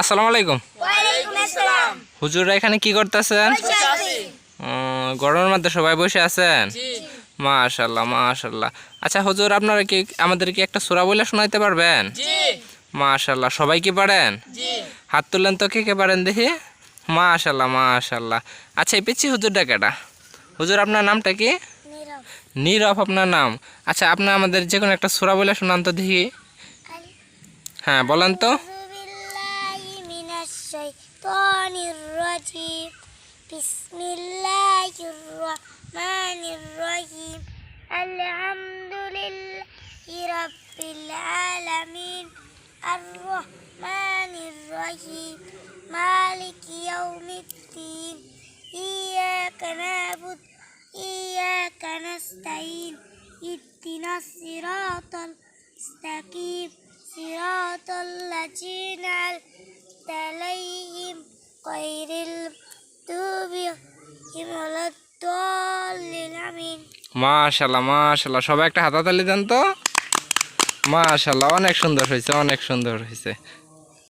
আসসালামু আলাইকুম। হুজুররা এখানে কি করতেছেন? গরমের মধ্যে সবাই বসে আছেন? মাশাল্লাহ মাশাল্লাহ আচ্ছা হুজুর আপনারা কি আমাদের কি একটা সুরা বলে শোনাইতে পারবেন? মাশাল্লাহ সবাই কি পারেন? হাত তুললেন তো কে কে পারেন দেখি? মাশাল্লাহ মাশাল্লাহ আচ্ছা এই পিচ্ছি হুজুরটা কেটা হুজুর আপনার নামটা কি? নীরব। আপনার নাম। আচ্ছা আপনার আমাদের যে কোনো একটা সুরা বলে শোনান তো দেখি। হ্যাঁ বলেন তো। الشيطان الرجيم. بسم الله الرحمن الرحيم. الحمد لله رب العالمين. الرحمن الرحيم. مالك يوم الدين. إياك نعبد إياك نستعين. اهدنا الصراط المستقيم. صراط الذين عليهم غير المغضوب عليهم ولا الضالين آمين মাশাল্লাহ মাশাল্লাহ সবাই একটা হাতাতালি দেন তো মাশাল্লাহ অনেক সুন্দর হয়েছে অনেক সুন্দর হয়েছে